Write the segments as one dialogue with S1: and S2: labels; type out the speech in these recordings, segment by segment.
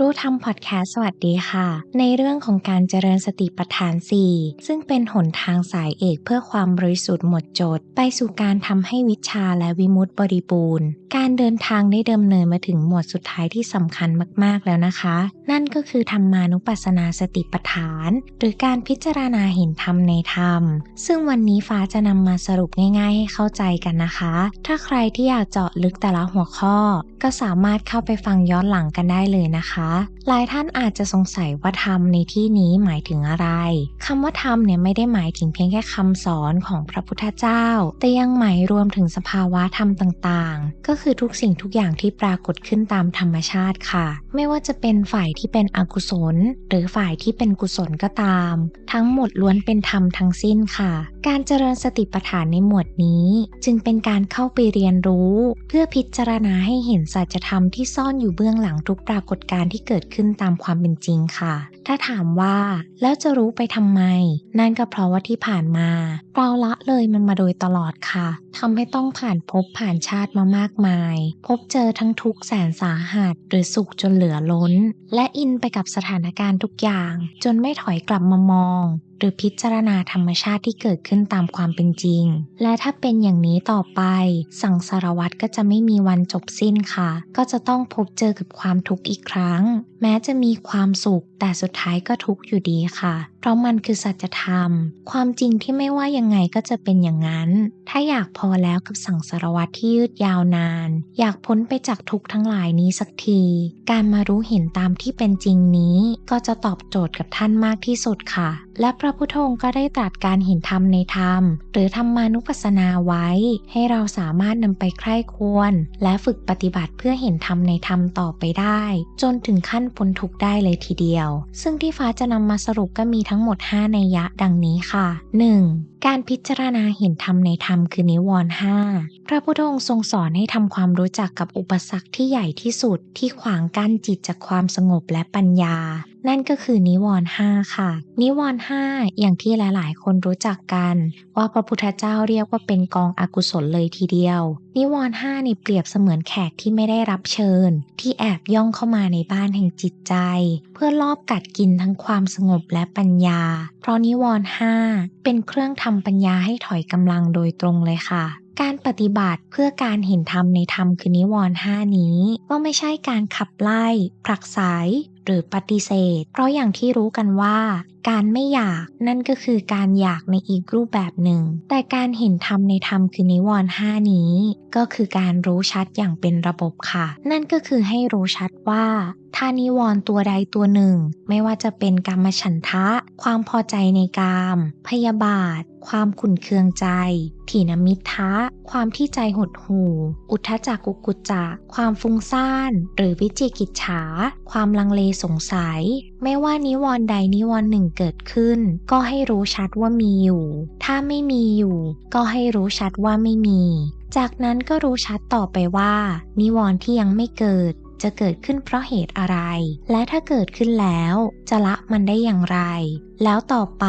S1: รู้ทำพอดแคสต์สวัสดีค่ะ ในเรื่องของการเจริญสติปัฏฐาน 4 ซึ่งเป็นหนทางสายเอกเพื่อความบริสุทธิ์หมดจด ไปสู่การทำให้วิชาและวิมุตติบริบูรณ์ การเดินทางได้เดิมเนินมาถึงหมวดสุดท้ายที่สำคัญมากๆแล้วนะคะ นั่นก็คือธรรมานุปัสสนาสติปัฏฐาน หรือการพิจารณาเห็นธรรมในธรรม ซึ่งวันนี้ฟ้าจะนำมาสรุปง่ายๆ ให้เข้าใจกันนะคะ ถ้าใครที่อยากเจาะลึกแต่ละหัวข้อ ก็สามารถเข้าไปฟังย้อนหลังกันได้เลยนะคะ หลายท่านอาจจะสงสัยว่าธรรมในที่นี้หมายถึงอะไรคำว่าธรรมเนี่ยไม่ได้หมายถึงเพียงแค่คำสอนของพระพุทธเจ้า แต่ยังหมายรวมถึงสภาวะธรรมต่างๆ ก็คือทุกสิ่งทุกอย่างที่ปรากฏขึ้นตามธรรมชาติค่ะ ไม่ว่าจะเป็นฝ่ายที่เป็นอกุศล หรือฝ่ายที่เป็นกุศลก็ตาม ทั้งหมดล้วนเป็นธรรมทั้งสิ้นค่ะ การเจริญสติปัฏฐานในหมวดนี้ จึงเป็นการเข้าไปเรียนรู้ เพื่อพิจารณาให้เห็นสัจธรรมที่ซ่อนอยู่เบื้องหลังทุกปรากฏการณ์ที่เกิดขึ้นตามความเป็นจริงค่ะ ถ้าถามว่าแล้วจะรู้ไปทำไม นั่นก็เพราะว่าที่ผ่านมา เราละเลยมันมาโดยตลอดค่ะทำให้ต้องผ่านภพผ่านชาติมามากมาย พบเจอทั้งทุกข์แสนสาหัส หรือสุขจนเหลือล้น และอินไปกับสถานการณ์ทุกอย่าง จนไม่ถอยกลับมามอง หรือพิจารณาธรรมชาติที่เกิดขึ้นตามความเป็นจริง และถ้าเป็นอย่างนี้ต่อไป สังสารวัตรก็จะไม่มีวันจบสิ้นค่ะ ก็จะต้องพบเจอกับความทุกข์อีกครั้งแม้จะมีความสุขแต่สุดท้ายก็ทุกข์อยู่ดีค่ะ เพราะมันคือสัจธรรม ความจริงที่ไม่ว่ายังไงก็จะเป็นอย่างนั้น ถ้าอยากพอแล้วกับสังสารวัตรที่ยืดยาวนาน อยากพ้นไปจากทุกข์ทั้งหลายนี้สักที การมารู้เห็นตามที่เป็นจริงนี้ ก็จะตอบโจทย์กับท่านมากที่สุดค่ะ และพระพุทธองค์ก็ได้ตรัสการเห็นธรรมในธรรม หรือธรรมานุปัสสนาไว้ ให้เราสามารถนำไปใคร่ควร และฝึกปฏิบัติเพื่อเห็นธรรมในธรรมต่อไปได้ จนถึงขั้นพ้นทุกได้เลยทีเดียว ซึ่งที่ฟ้าจะนำมาสรุปก็มีทั้งหมด 5 ในยะดังนี้ค่ะ 1. การพิจารณาเห็นธรรมในธรรมคือนิวรณ์ห้าพระพุทธองค์ทรงสอนให้ทำความรู้จักกับอุปสรรคที่ใหญ่ที่สุดที่ขวางกั้นจิตจากความสงบและปัญญา นั่นก็คือนิวรณ์ห้าค่ะ นิวรณ์ห้าอย่างที่หลาย ๆ คนรู้จักกัน ว่าพระพุทธเจ้าเรียกว่าเป็นกองอกุศลเลยทีเดียว นิวรณ์ห้านี่เปรียบเสมือนแขกที่ไม่ได้รับเชิญ ที่แอบย่องเข้ามาในบ้านแห่งจิตใจ เพื่อลอบกัดกินทั้งความสงบและปัญญา เพราะนิวรณ์ห้าเป็นเครื่องทำปัญญาให้ถอยกำลังโดยตรงเลยค่ะการปฏิบัติเพื่อการเห็นธรรมในธรรมคือนิวรณ์ห้านี้ ก็ไม่ใช่การขับไล่ผลักไส หรือปฏิเสธ เพราะอย่างที่รู้กันว่า การไม่อยากนั่นก็คือการอยากในอีกรูปแบบหนึ่ง แต่การเห็นธรรมในธรรมคือนิวรณ์ห้านี้ ก็คือการรู้ชัดอย่างเป็นระบบค่ะ นั่นก็คือให้รู้ชัดว่าถ้านิวรณ์ตัวใดตัวหนึ่ง ไม่ว่าจะเป็นกรรมฉันทะ ความพอใจในกาม พยาบาท ความขุ่นเคืองใจ ถีนมิทะ ความที่ใจหดหู่ อุทธจักกุกุจจะ ความฟุ้งซ่าน หรือวิจิกิจฉา ความลังเลสงสัย ไม่ว่านิวรณ์ใดนิวรณ์หนึ่งเกิดขึ้น ก็ให้รู้ชัดว่ามีอยู่ ถ้าไม่มีอยู่ ก็ให้รู้ชัดว่าไม่มี จากนั้นก็รู้ชัดต่อไปว่า นิวรณ์ที่ยังไม่เกิดจะเกิดขึ้นเพราะเหตุอะไร และถ้าเกิดขึ้นแล้ว จะละมันได้อย่างไร แล้วต่อไป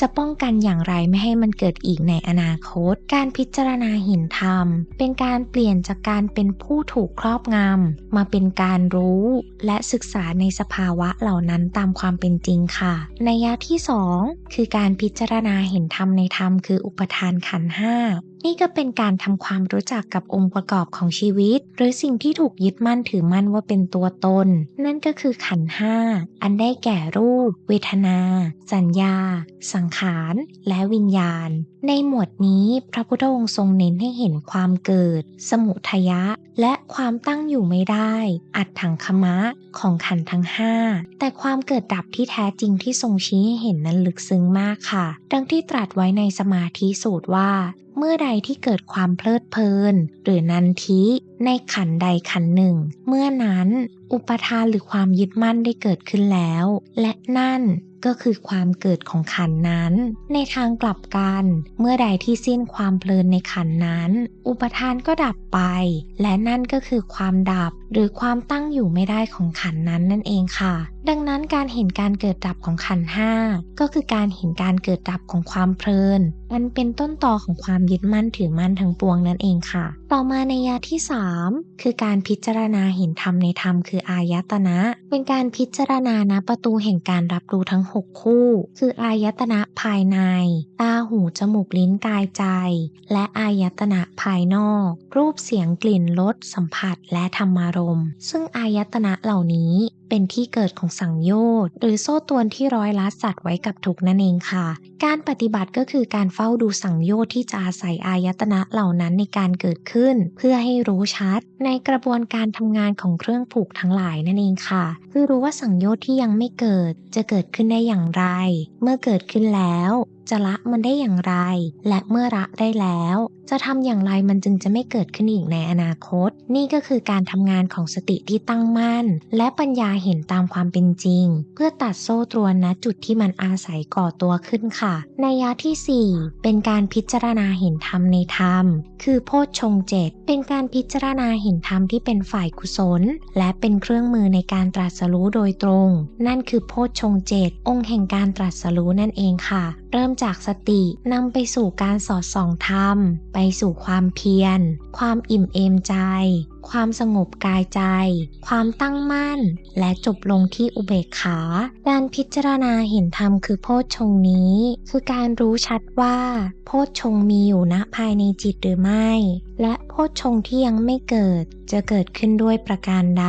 S1: จะป้องกันอย่างไรไม่ให้มันเกิดอีกในอนาคต การพิจารณาเห็นธรรม เป็นการเปลี่ยนจากการเป็นผู้ถูกครอบงำ มาเป็นการรู้ และศึกษาในสภาวะเหล่านั้นตามความเป็นจริงค่ะในยะที่ 2 คือการพิจารณาเห็นธรรมในธรรมคืออุปทานขันห้านี่ก็เป็นการทำความรู้จักกับองค์ประกอบของชีวิต หรือสิ่งที่ถูกยึดมั่นถือมั่นว่าเป็นตัวตน นั่นก็คือขันห้าอันได้แก่รูป เวทนาสัญญา สังขาร และวิญญาณ ในหมวดนี้พระพุทธองค์ทรงเน้นให้เห็นความเกิด สมุทยะ และความตั้งอยู่ไม่ได้ อัดถังคมะของขันทั้งห้าแต่ความเกิดดับที่แท้จริงที่ทรงชี้ให้เห็นนั้นลึกซึ้งมากค่ะ ดังที่ตรัสไว้ในสมาธิสูตรว่า เมื่อใดที่เกิดความเพลิดเพลิน หรือนันทิในขันใดขันหนึ่ง เมื่อนั้น อุปทานหรือความยึดมั่นได้เกิดขึ้นแล้ว และนั่น ก็คือความเกิดของขันนั้น ในทางกลับกัน เมื่อใดที่สิ้นความเพลินในขันนั้น อุปทานก็ดับไป และนั่นก็คือความดับ หรือความตั้งอยู่ไม่ได้ของขันนั้นนั่นเองค่ะ ดังนั้นการเห็นการเกิดดับของขันห้าก็คือการเห็นการเกิดดับของความเพลินมันเป็นต้นต่อของความยึดมั่นถือมั่นทั้งปวงนั่นเองค่ะ ต่อมาในยาที่ 3 คือการพิจารณาเห็นธรรมในธรรมคืออายตนะ เป็นการพิจารณาณประตูแห่งการรับรู้ทั้ง6 คู่ คืออายตนะภายใน ตาหูจมูกลิ้นกายใจ และอายตนะภายนอก รูปเสียงกลิ่นรสสัมผัสและธรรมารมณ์ซึ่งอายตนะเหล่านี้เป็นที่เกิดของสังโยชน์หรือโซ่ตวนที่ร้อยลัดสัตว์ไว้กับทุกนั่นเองค่ะ การปฏิบัติก็คือการเฝ้าดูสังโยชน์ที่จะอาศัยอายตนะเหล่านั้นในการเกิดขึ้น เพื่อให้รู้ชัด ในกระบวนการทำงานของเครื่องผูกทั้งหลายนั่นเองค่ะ คือรู้ว่าสังโยชน์ที่ยังไม่เกิดจะเกิดขึ้นได้อย่างไร เมื่อเกิดขึ้นแล้ว จะละมันได้อย่างไร และเมื่อละได้แล้ว จะทำอย่างไรมันจึงจะไม่เกิดขึ้นอีกในอนาคต นี่ก็คือการทำงานของสติที่ตั้งมั่น และปัญญาเห็นตามความเป็นจริง เพื่อตัดโซ่ตรวนณจุดที่มันอาศัยก่อตัวขึ้นค่ะ ในยะที่ 4 เป็นการพิจารณาเห็นธรรมในธรรม คือโพชฌงเจตเป็นการพิจารณาเห็นธรรมที่เป็นฝ่ายกุศล และเป็นเครื่องมือในการตรัสรู้โดยตรง นั่นคือโพชฌงเจตองค์แห่งการตรัสรู้นั่นเองค่ะ เริ่มจากสตินำไปสู่การสอดส่องธรรม ไปสู่ความเพียร ความอิ่มเอมใจ ความสงบกายใจ ความตั้งมั่น และจบลงที่อุเบกขา การพิจารณาเห็นธรรมคือโพชฌงนี้ คือการรู้ชัดว่า โพชฌงมีอยู่ณภายในจิตหรือไม่ และโพชฌงที่ยังไม่เกิด จะเกิดขึ้นด้วยประการใด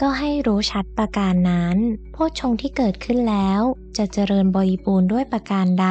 S1: ก็ให้รู้ชัดประการนั้น โพชฌงที่เกิดขึ้นแล้ว จะเจริญบริบูรณ์ด้วยประการใด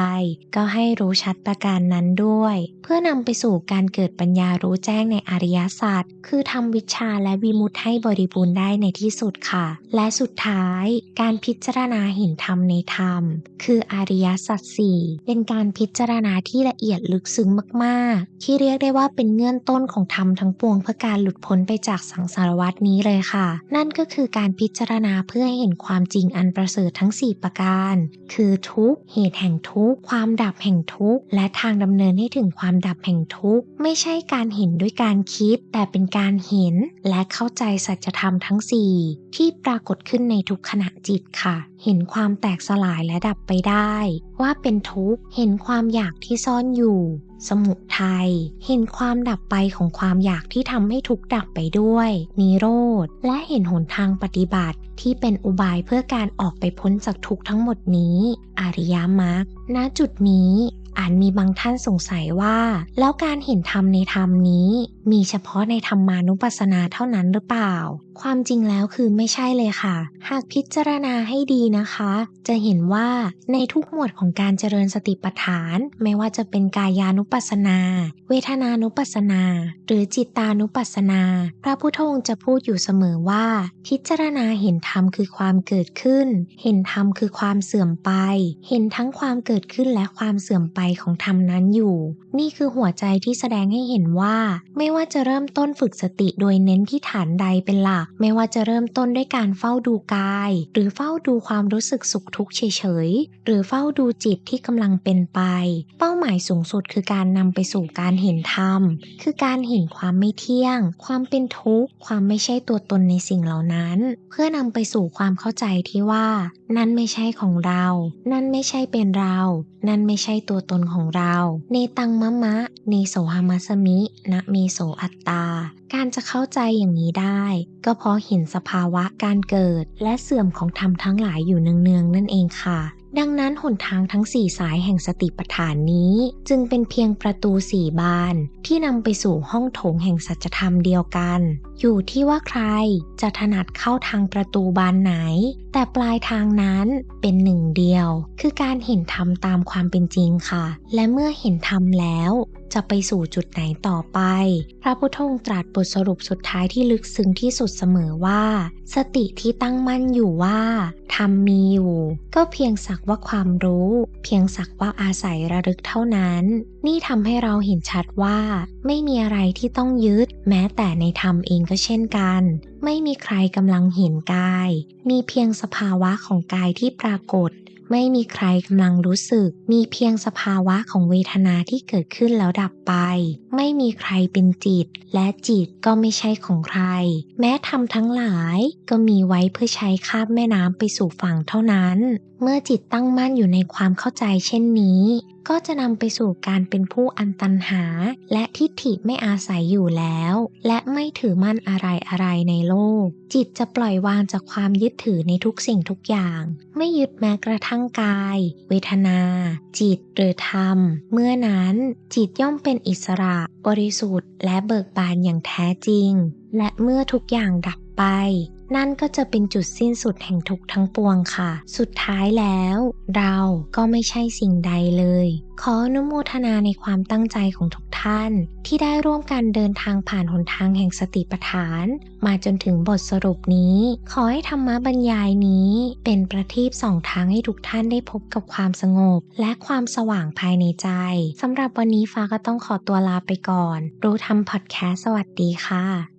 S1: ก็ให้รู้ชัดประการนั้นด้วย เพื่อนำไปสู่การเกิดปัญญารู้แจ้งในอริยสัจคือทำวิชาและวิมุตให้บริบูรณ์ได้ในที่สุดค่ะ และสุดท้าย การพิจารณาเห็นธรรมในธรรม คืออริยสัจสี่เป็นการพิจารณาที่ละเอียดลึกซึ้งมากๆ ที่เรียกได้ว่าเป็นเงื่อนต้นของธรรมทั้งปวงเพื่อการหลุดพ้นไปจากสังสารวัฏนี้เลยค่ะ นั่นก็คือการพิจารณาเพื่อให้เห็นความจริงอันประเสริฐทั้ง 4 ประการ คือทุกเหตุแห่งทุกความดับแห่งทุกและทางดำเนินให้ถึงความดับแห่งทุกไม่ใช่การเห็นด้วยการคิด แต่เป็นการเห็นและเข้าใจสัจธรรมทั้ง 4 ที่ปรากฏขึ้นในทุกขณะจิตค่ะ เห็นความแตกสลายและดับไปได้ ว่าเป็นทุกข์เห็นความอยากที่ซ่อนอยู่ สมุทัยเห็นความดับไปของความอยากที่ทำให้ทุกข์ดับไปด้วย นิโรธ และเห็นหนทางปฏิบัติที่เป็นอุบายเพื่อการออกไปพ้นจากทุกข์ทั้งหมดนี้ อริยมรรคณจุดนี้อาจมีบางท่านสงสัยว่า แล้วการเห็นธรรมในธรรมนี้ มีเฉพาะในธรรมานุปัสสนาเท่านั้นหรือเปล่า ความจริงแล้วคือไม่ใช่เลยค่ะ หากพิจารณาให้ดีนะคะ จะเห็นว่าในทุกหมวดของการเจริญสติปัฏฐาน ไม่ว่าจะเป็นกายานุปัสสนา เวทนานุปัสสนา หรือจิตานุปัสสนา พระพุทธองค์จะพูดอยู่เสมอว่า พิจารณาเห็นธรรมคือความเกิดขึ้น เห็นธรรมคือความเสื่อมไป เห็นทั้งความเกิดขึ้นและความเสื่อมไปของธรรมนั้นอยู่ นี่คือหัวใจที่แสดงให้เห็นว่าไม่ว่าว่าจะเริ่มต้นฝึกสติโดยเน้นที่ฐานใดเป็นหลัก ไม่ว่าจะเริ่มต้นด้วยการเฝ้าดูกาย หรือเฝ้าดูความรู้สึกสุขทุกข์เฉยๆ หรือเฝ้าดูจิตที่กำลังเป็นไป เป้าหมายสูงสุดคือการนำไปสู่การเห็นธรรม คือการเห็นความไม่เที่ยง ความเป็นทุกข์ ความไม่ใช่ตัวตนในสิ่งเหล่านั้น เพื่อนำไปสู่ความเข้าใจที่ว่า นั่นไม่ใช่ของเรา นั่นไม่ใช่เป็นเรา นั่นไม่ใช่ตัวตนของเรา เนตังมะมะ เนโสหามัสมิ นะเมโสอัตตา การจะเข้าใจอย่างนี้ได้ ก็เพราะเห็นสภาวะการเกิด และเสื่อมของธรรมทั้งหลายอยู่เนืองๆนั่นเองค่ะดังนั้นหนทางทั้งสี่สายแห่งสติปัฏฐานนี้ จึงเป็นเพียงประตูสี่บาน ที่นำไปสู่ห้องโถงแห่งสัจธรรมเดียวกัน อยู่ที่ว่าใครจะถนัดเข้าทางประตูบานไหน แต่ปลายทางนั้นเป็นหนึ่งเดียว คือการเห็นธรรมตามความเป็นจริงค่ะ และเมื่อเห็นธรรมแล้ว จะไปสู่จุดไหนต่อไป พระพุทธองค์ตรัสบทสรุปสุดท้ายที่ลึกซึ้งที่สุดเสมอว่า สติที่ตั้งมั่นอยู่ว่าธรรมมีอยู่ ก็เพียงสักว่าความรู้ เพียงสักว่าอาศัยระลึกเท่านั้น นี่ทำให้เราเห็นชัดว่า ไม่มีอะไรที่ต้องยึด แม้แต่ในธรรมเองก็เช่นกัน ไม่มีใครกำลังเห็นกาย มีเพียงสภาวะของกายที่ปรากฏ ไม่มีใครกำลังรู้สึก มีเพียงสภาวะของเวทนาที่เกิดขึ้นแล้วดับไป ไม่มีใครเป็นจิต และจิตก็ไม่ใช่ของใคร แม้ธรรมทั้งหลายก็มีไว้เพื่อใช้ข้ามแม่น้ำไปสู่ฝั่งเท่านั้นเมื่อจิตตั้งมั่นอยู่ในความเข้าใจเช่นนี้ ก็จะนำไปสู่การเป็นผู้อันตันหา และทิฏฐิไม่อาศัยอยู่แล้ว และไม่ถือมั่นอะไรอะไรในโลก จิตจะปล่อยวางจากความยึดถือในทุกสิ่งทุกอย่าง ไม่ยึดแม้กระทั่งกาย เวทนา จิตหรือธรรม เมื่อนั้นจิตย่อมเป็นอิสระ บริสุทธิ์ และเบิกบานอย่างแท้จริง และเมื่อทุกอย่างดับไป นั่นก็จะเป็นจุดสิ้นสุดแห่งทุกทั้งปวงค่ะ สุดท้ายแล้ว เราก็ไม่ใช่สิ่งใดเลย ขออนุโมทนาในความตั้งใจของทุกท่าน ที่ได้ร่วมกันเดินทางผ่านหนทางแห่งสติปัฏฐาน มาจนถึงบทสรุปนี้ ขอให้ธรรมบรรยายนี้ เป็นประทีปสองทางให้ทุกท่านได้พบกับความสงบ และความสว่างภายในใจสำหรับวันนี้ฟ้าก็ต้องขอตัวลาไปก่อน รู้ทำพอดแคสต์สวัสดีค่ะ